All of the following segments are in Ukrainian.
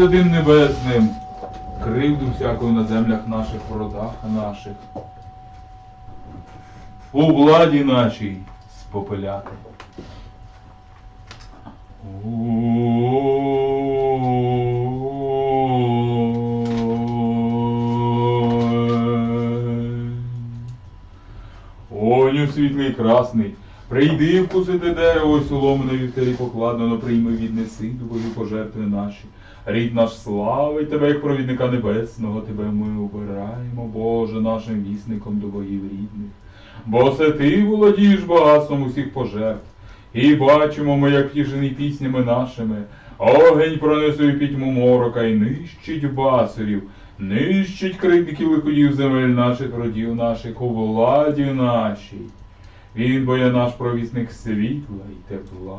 Святим небесним, кривду всякою на землях наших, в родах наших. У владі нашій спопиляти. Оню світлий красний, прийди вкусити дерево соломине вівтарі покладено, прийми віднеси двої пожертви наші. Рід наш славить тебе, як провідника небесного, тебе ми обираємо, Боже, нашим вісником до боїв рідних. Бо це ти володієш багатством усіх пожертв. І бачимо ми, як втішені піснями нашими, огень пронесує пітьму морока і нищить басурів, нищить критиків лиходів земель наших, родів наших, у владі нашій. Він бо є наш провісник світла і тепла.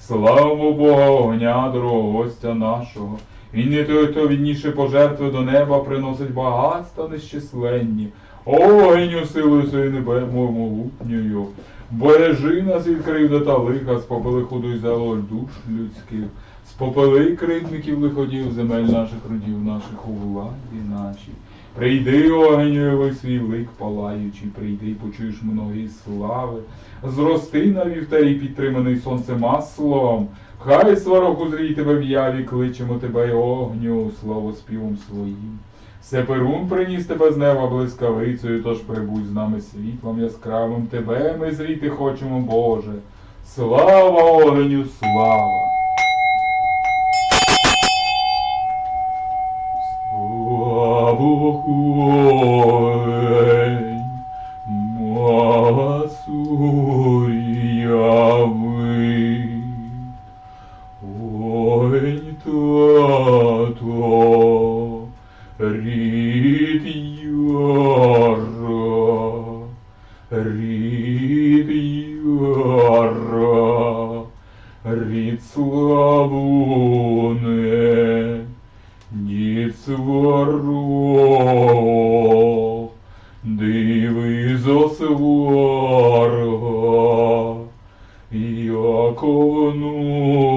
Слава Бога, огня, дорогого гостя нашого. Він не той, хто відніше пожертви до неба приносить багатства нещисленні. Огеню силою своєю небе могутньою. Бережи нас від кривда та лиха, спопили худу й зело душ людських, спопили кривдників лиходів земель наших родів наших у владі нашій. Прийди, огеню, свій лик палаючий, прийди, почуєш многі слави. Зрости на вівтарі, підтриманий сонцем маслом. Хай сварок узрій тебе в яві, кличемо тебе огню, слово співом своїм. Сеперун приніс тебе з неба блискавицею, тож прибудь з нами світлом яскравим, тебе ми зріти хочемо, Боже. Слава огню! Слава сварга, як онуці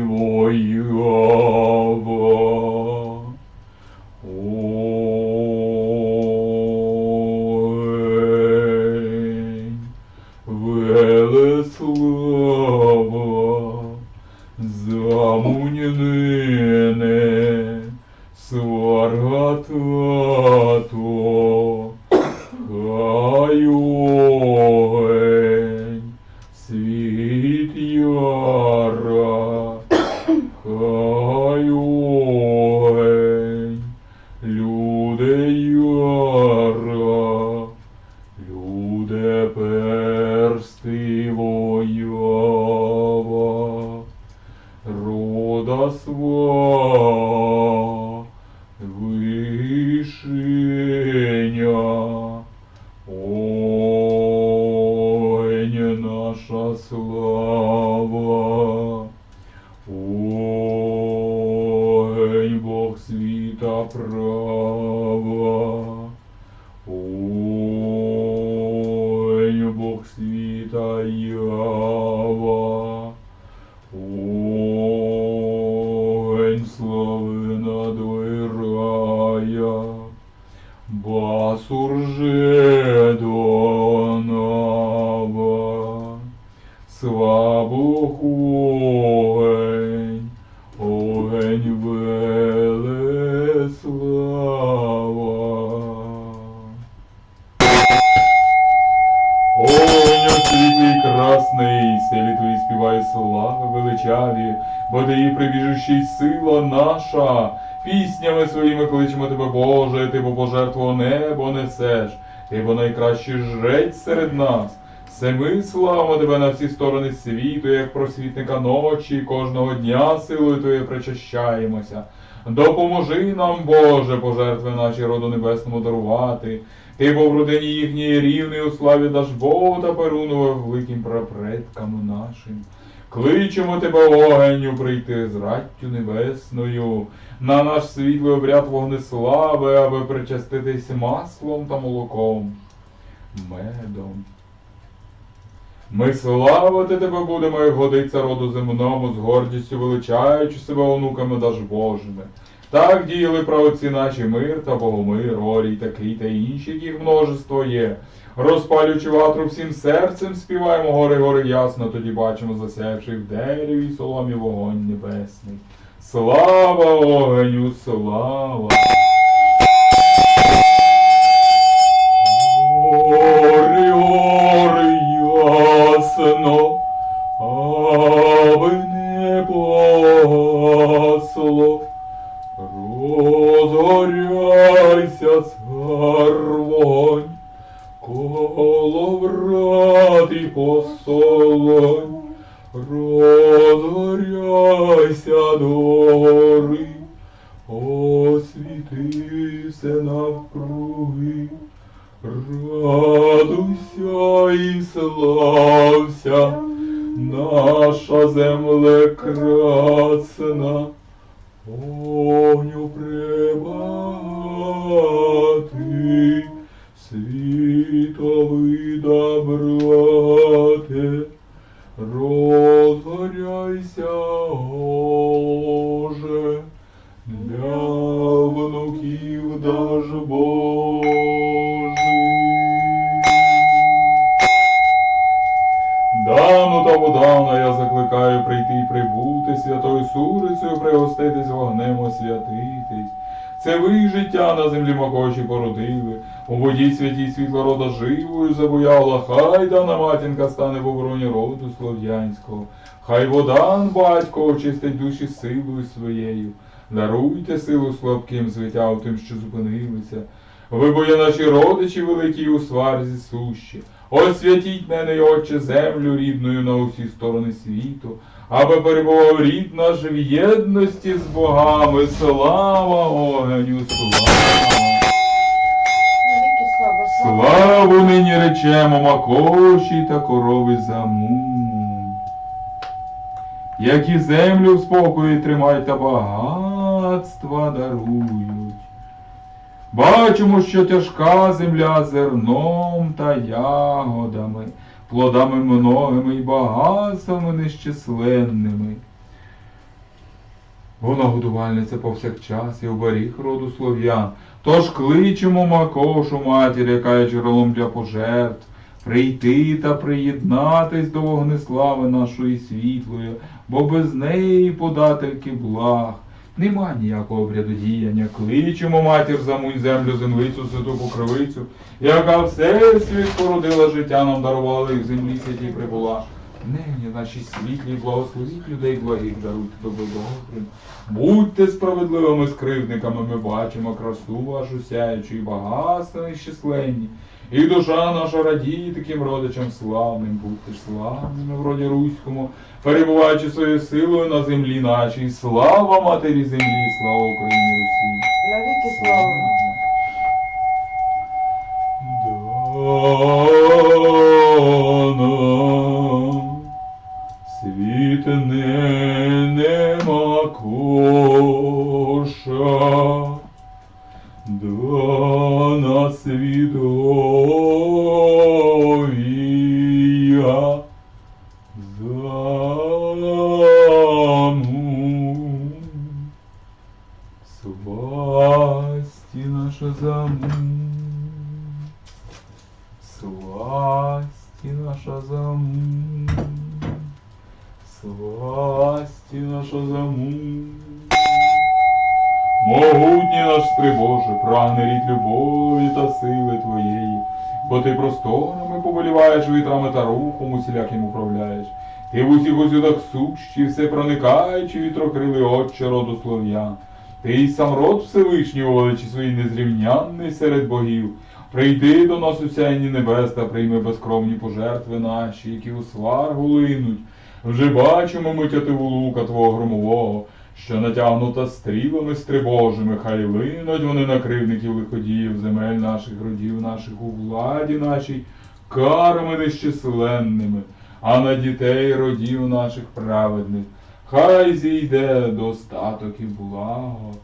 воява. Ой, Велеслава, замунєнине, сварга 十 величаві, бо ти її прибіжущий сила наша. Піснями своїми кличемо тебе, Боже, ти бо пожертву небо несеш, ти бо найкращий жрець серед нас. Все ми славимо тебе на всі сторони світу, як просвітника ночі, кожного дня силою Твоєю причащаємося. Допоможи нам, Боже, пожертви наші роду небесному дарувати. Ти бо в родині їхньої рівний у славі даш Богу та Перунове великим прапредкам нашим. Кличемо тебе огеню прийти з раттю небесною, на наш світлий обряд вогнеслави, аби причаститись маслом та молоком. медом. Ми славити тебе будемо, як годиться роду земному, з гордістю величаючи себе онуками Дажбожими. Так діяли правоці наші мир та богомир, орій такий та інші, яких множество є. Розпалюючи ватру всім серцем, співаємо гори гори ясно, тоді бачимо засяявши в дереві і соломі вогонь небесний. Слава огню, слава! Посолонь. Освятитись. Це ви життя на землі макоші породили, у воді святій світло рода живою забуяла, хай дана матінка стане в обороні роду слов'янського. Хай водан батько очистить душі силою своєю. Даруйте силу слабким звитяв тим, що зупинилися. Ви бо наші родичі великі у сварзі сущі. Освятіть мене, Отче, землю рідною на усі сторони світу, аби перебував рід наш в єдності з богами. Слава огеню, слава! Славу нині речемо макоші та корови заму. Які землю в спокої тримають та багатства дарують. Бачимо, що тяжка земля зерном та ягодами, плодами многими і багатствами нещисленними. Вона годувальниця повсякчас і оберіг роду слов'ян. Тож кличемо Макошу, матір, яка є джерелом для пожертв, прийти та приєднатись до вогнеслави нашої світлої, бо без неї подательки благ. Нема ніякого обряду діяння. Кличемо матір замунь землю, землицю, святу покровицю, яка все світ породила життя, нам дарувала і в землі святі прибула. Нині наші світлі, благословіть людей благих, даруйте добро добрим. Будьте справедливими скривдниками, ми бачимо красу вашу сяючу і багатство нещисленні. І душа наша радіє таким родичам славним, будьте ж славними в роді руському, перебуваючи своєю силою на землі нашій. Слава матері землі, слава Україні Русі. Навіки слава. Наша заму. Свасті наша заму. Свасті наша заму. Могутній наш Боже, прагне рід любові та сили Твоєї, бо ти просторами повеліваєш вітрами та рухом усіляким управляєш. Ти в усіх осюдах сущі, все проникаючи вітрокрили отче роду слов'ян. Ти й сам род Всевишній у величі своїй незрівнянний серед богів. Прийди до нас у сяйні небес та прийми безкровні пожертви наші, які у сваргу линуть. Вже бачимо ми тятиву лука твого громового, що натягнута стрілами стрибожими, хай линуть вони на кривників лиходіїв, земель наших, родів наших, у владі нашій, карами нещисленними, а на дітей родів наших праведних. Хай зійде достаток і благо.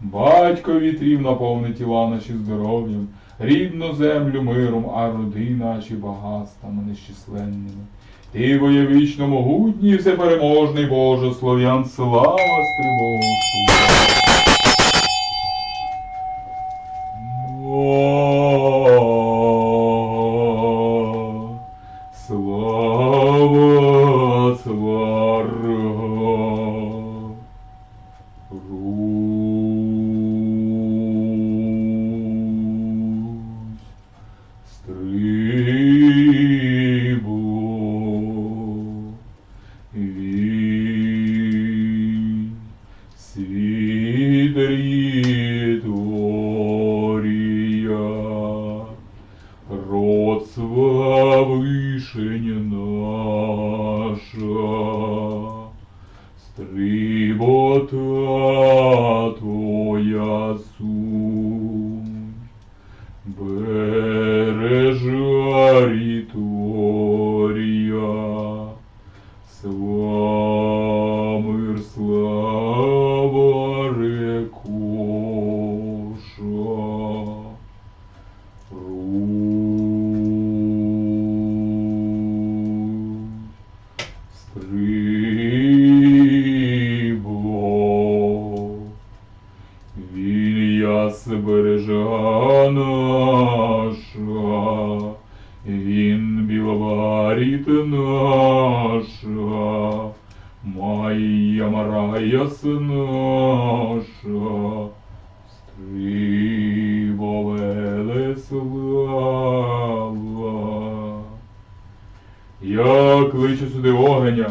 Батько вітрів наповни тіла наші здоров'ям, рідну землю миром, а роди наші багатствами нещисленними. Ти воєвічно могутній, всепереможний Боже, слов'ян, слава стрибовцю. Славишень наша, стрибота твоя суть, Я кличу сюди огеня,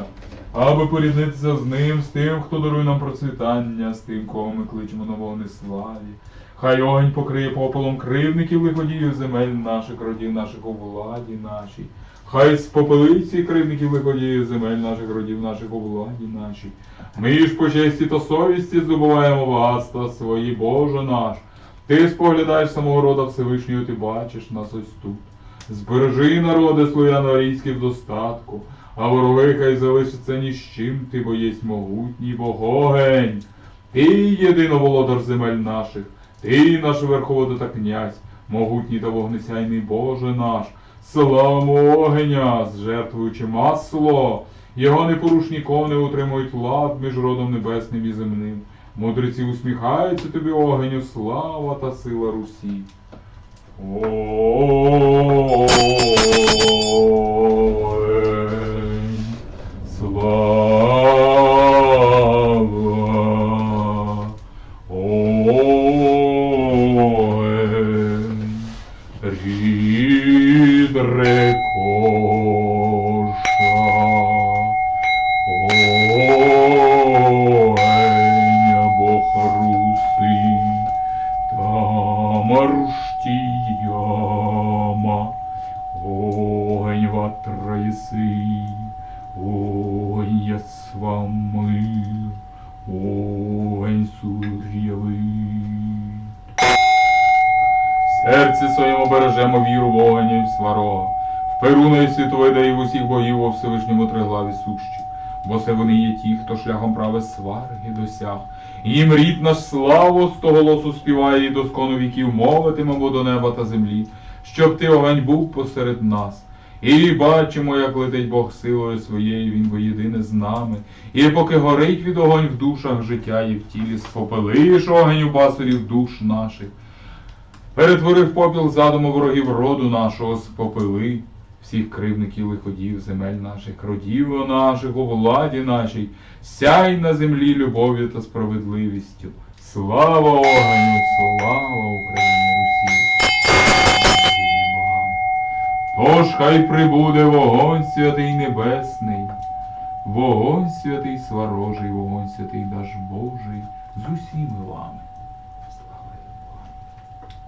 аби поріднитися з ним, з тим, хто дарує нам процвітання, з тим, кого ми кличемо на вогнеславі. Хай огонь покриє попелом кривників лиходіїв земель наших, родів наших у владі нашій. Хай спопелить всіх кривників лиходіїв земель наших, родів наших у владі нашій. Ми ж по честі та совісті здобуваємо багатства свої, Боже наш. Ти споглядаєш самого рода Всевишнього, ти бачиш нас ось тут. Збережи народи славяно-арійські в достатку, а вороги хай залишаться ні з чим, ти бо єсть могутній Богогень. Ти єдиноволодар земель наших, ти наш верховода та князь, могутній та вогнесяйний Боже наш, славимо огеня, зжертвуючи масло, його непорушні кони утримують лад між родом небесним і земним. Мудреці усміхаються тобі огеню, слава та сила Русі. Ой, богів у Всевишньому триглаві сущі. Бо це вони є ті, хто шляхом прави сварги досяг. Їм рід наш з того голосу співає і доскону віків мовитимемо до неба та землі, щоб ти огонь був посеред нас. І бачимо, як летить Бог силою своєю, він воєдине з нами. І поки горить від огонь в душах життя і в тілі, спопелиш огонь у басурів душ наших. Перетворив попіл задуму ворогів роду нашого, спопили всіх кривників лиходів, земель наших, родів наших, у владі нашій, сяй на землі любов'ю та справедливістю. Слава огоню, слава Україні Русі! Тож хай прибуде вогонь святий небесний, вогонь святий сварожий, вогонь святий наш Божий з усіми вами.